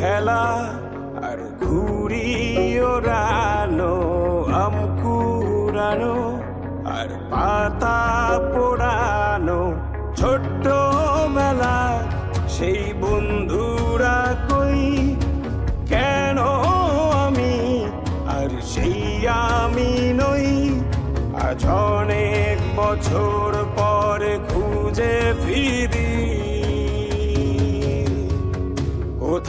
খেলা আর ঘুরি ওরানো আমকুরানো আর পাতা পোড়ানো। ছোট্ট মেলা, সেই বন্ধুরা কই? কেন আমি আর সেই আমি নই? আজ অনেক বছর পরে খুঁজে ফিরি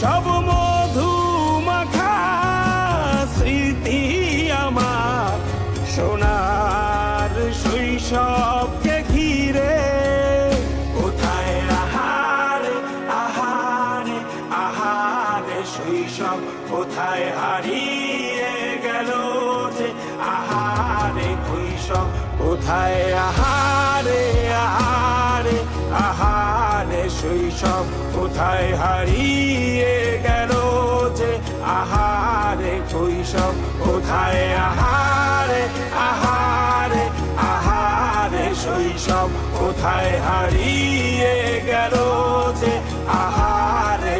সব মধু মাখা স্মৃতি আমার। সোনার শৈশবকে ঘিরে কোথায় আহারে আহারে আহারে শৈশব কোথায় হারিয়ে গেল যে আহারে কৈশব কোথায় আহারে আহারে শৈশব কোথায় হারিয়ে গেল যে আহারে সব কোথায় আহারে আহারে আহারে শৈশব কোথায় হারিয়ে গেল যে আহারে